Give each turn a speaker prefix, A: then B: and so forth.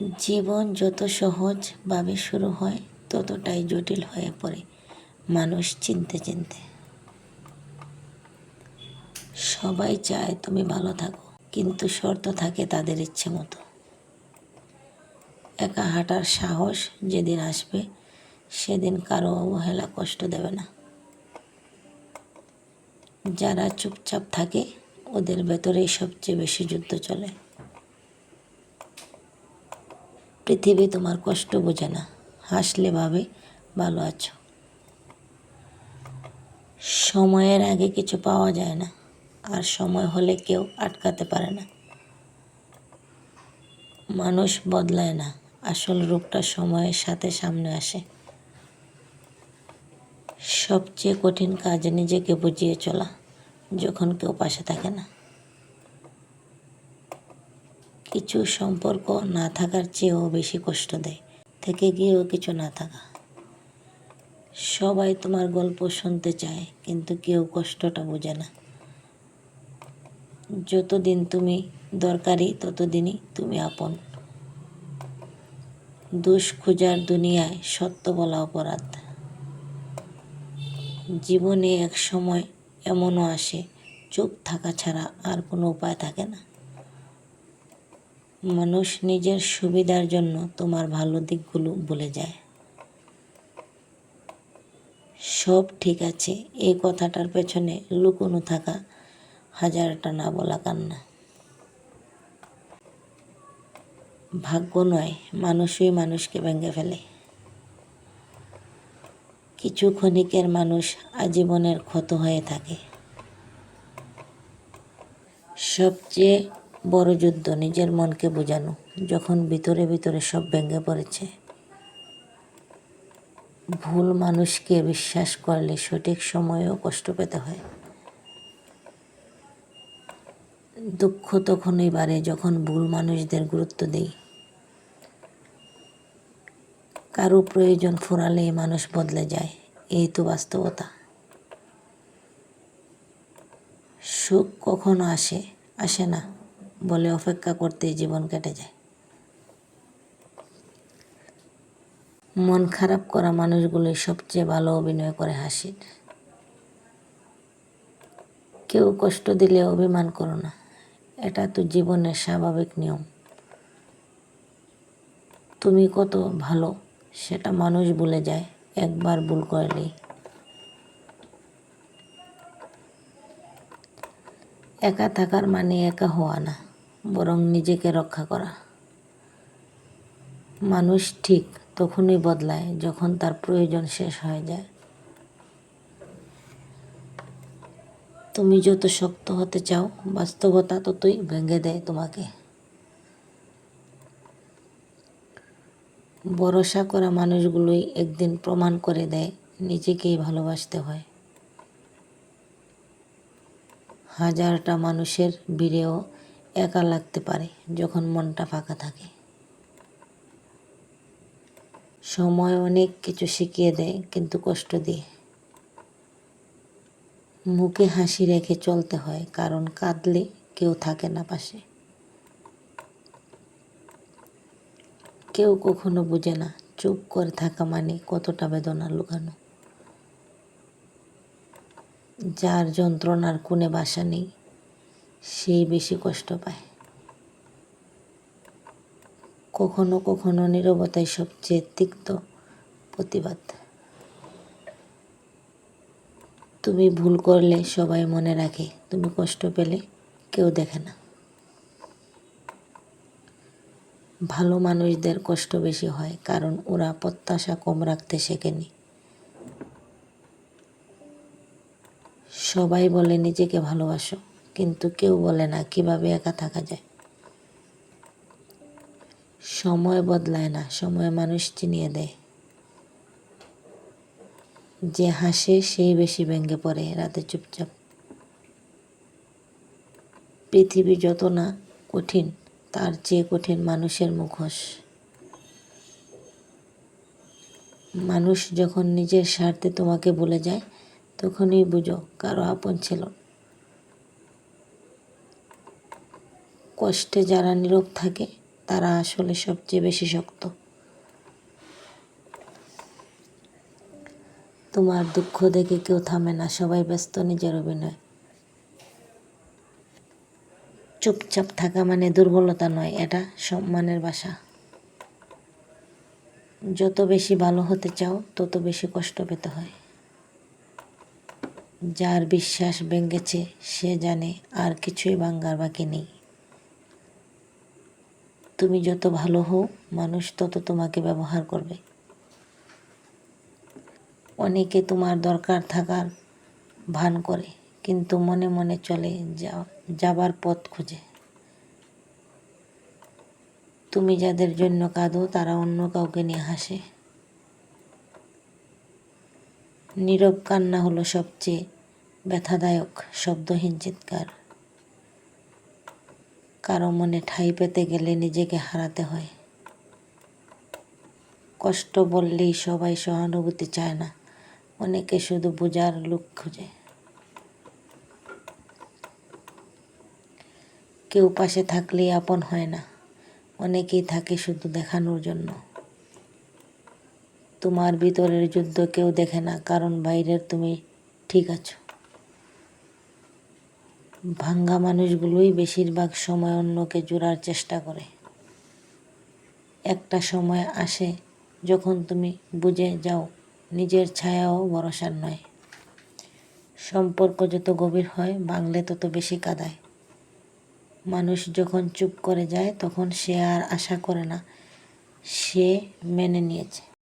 A: জীবন যত সহজভাবে শুরু হয়, ততটাই জটিল হয়ে পড়ে মানুষ চিনতে চিনতে। সবাই চায় তুমি ভালো থাকো, কিন্তু শর্ত থাকে তাদের ইচ্ছে মতো। একা হাঁটার সাহস যেদিন আসবে, সেদিন কারও অবহেলা কষ্ট দেবে না। যারা চুপচাপ থাকে, ওদের ভেতরেই সবচেয়ে বেশি যুদ্ধ চলে। পৃথিবী তোমার কষ্ট বোঝে না। হাসলে ভাবে, ভালো আছো। সময়ের আগে কিছু পাওয়া যায় না, আর সময় হলে কেউ আটকাতে পারে না। মানুষ বদলায় না, আসল রূপটা সময়ের সাথে সামনে আসে। সবচেয়ে কঠিন কাজ নিজেকে বুঝিয়ে চলা, যখন কেউ পাশে থাকে না। কিছু সম্পর্ক না থাকার চেয়েও বেশি কষ্ট দেয়। থেকে গিয়েও কিছু না থাকা। সবাই তোমার গল্প শুনতে চায়, কিন্তু কেউ কষ্টটা বোঝে না। যতদিন তুমি দরকারি, ততদিনই তুমি আপন। দোষ খোঁজার দুনিয়ায় সত্য বলা অপরাধ। জীবনে এক সময় এমনও আসে, চুপ থাকা ছাড়া আর কোনো উপায় থাকে না। মানুষ নিজের সুবিধার জন্য তোমার ভালো দিকগুলো ভুলে যায়। সব ঠিক আছে, এই কথাটার পেছনে লুকোনো থাকা হাজারটা না বলা কান্না। ভাগ্য নয়, মানুষই মানুষকে ভেঙে ফেলে। কিছু ক্ষণিকের মানুষ আজীবনের ক্ষত হয়ে থাকে। সবচেয়ে বড় যুদ্ধ নিজের মনকে বোঝানো, যখন ভিতরে ভিতরে সব ভেঙে পড়েছে। ভুল মানুষকে বিশ্বাস করলে সঠিক সময়েও কষ্ট পেতে হয়। দুঃখ তখনই বাড়ে যখন ভুল মানুষদের গুরুত্ব দেই। কারও প্রয়োজন ফুরালেই মানুষ বদলে যায়, এই তো বাস্তবতা। সুখ কখনো আসে আসে না। বলে অপেক্ষা করতেই জীবন কেটে যায়। মন খারাপ করা মানুষগুলোই সবচেয়ে ভালো অভিনয় করে হাসির কেউ কষ্ট দিলে অভিমান করো না, এটা তো জীবনের স্বাভাবিক নিয়ম। তুমি কত ভালো, সেটা মানুষ ভুলে যায়, একবার ভুল করলেই। একা থাকার মানে একা হওয়া না। বরং নিজেকে রক্ষা করা। মানুষ ঠিক তখনই বদলায় যখন তার প্রয়োজন শেষ হয়ে যায়। তুমি যত শক্ত হতে চাও, বাস্তবতা ততই ভেঙে দেয় তোমাকে। ভরসা করা মানুষগুলোই একদিন প্রমাণ করে দেয়, নিজেকেই ভালোবাসতে হয়। হাজারটা মানুষের ভিড়েও একা লাগতে পারে যখন মনটা ফাঁকা থাকে। সময় অনেক কিছু শিখিয়ে দেয়, কিন্তু কষ্ট দিয়ে। মুখে হাসি রেখে চলতে হয়, কারণ কাঁদলে কেউ থাকে না পাশে। কেউ কখনো বুঝে না, চুপ করে থাকা মানে কতটা বেদনা লুকানো। যার যন্ত্রণার কোনে বাসা নেই সেই বেশি কষ্ট পায়। কখনো কখনো নীরবতাই সবচেয়ে তিক্ত প্রতিবাদ। তুমি ভুল করলে সবাই মনে রাখে, তুমি কষ্ট পেলে কেউ দেখে না। ভালো মানুষদের কষ্ট বেশি হয় কারণ ওরা প্রত্যাশা কম রাখতে শেখেনি। সবাই বলে, নিজেকে ভালোবাসো। কিন্তু কেউ বলে না কীভাবে একা থাকা যায়। সময় বদলায় না, সময় মানুষ চিনিয়ে দেয়। যে হাসে, সেই বেশি ভেঙে পড়ে রাতে চুপচাপ। পৃথিবী যত না কঠিন, তার চেয়ে কঠিন মানুষের মুখোশ। মানুষ যখন নিজের স্বার্থে তোমাকে বলে যায়, তখনই বুঝো কারও আপন ছিল। কষ্টে যারা নীরব থাকে, তারা আসলে সবচেয়ে বেশি শক্ত। তোমার দুঃখ দেখে কেউ থামে না, সবাই ব্যস্ত নিজের অভিনয়। চুপচাপ থাকা মানে দুর্বলতা নয়, এটা সম্মানের বাসা। যত বেশি ভালো হতে চাও, তত বেশি কষ্ট পেতে হয়। যার বিশ্বাস ভেঙেছে, সে জানে আর কিছুই ভাঙ্গার বাকি নেই। তুমি যত ভালো হও, মানুষ তত তোমাকে ব্যবহার করবে। অনেকে তোমার দরকার থাকার ভান করে, কিন্তু মনে মনে চলে যাবার পথ খুঁজে। তুমি যাদের জন্য কাঁদো, তারা অন্য কাউকে নিয়ে হাসে। নীরব কান্না হলো সবচেয়ে ব্যথাদায়ক, শব্দহীন চিৎকার। কারও মনে ঠাঁই পেতে গেলে নিজেকে হারাতে হয়। কষ্ট বললেই সবাই সহানুভূতি চায় না, অনেকে শুধু বোঝার লোক খুঁজে। কেউ পাশে থাকলেই আপন হয় না, অনেকেই থাকে শুধু দেখানোর জন্য। তোমার ভিতরের যুদ্ধ কেউ দেখে না, কারণ বাইরের তুমি ঠিক আছো। ভাঙ্গা মানুষগুলোই বেশিরভাগ সময় অন্যকে জোড়ার চেষ্টা করে। একটা সময় আসে যখন তুমি বুঝে যাও নিজের ছায়াও ভরসার নয়। সম্পর্ক যত গভীর হয় বাংলে তত বেশি কাদায়। মানুষ যখন চুপ করে যায়, তখন সে আর আশা করে না, সে মেনে নিয়েছে।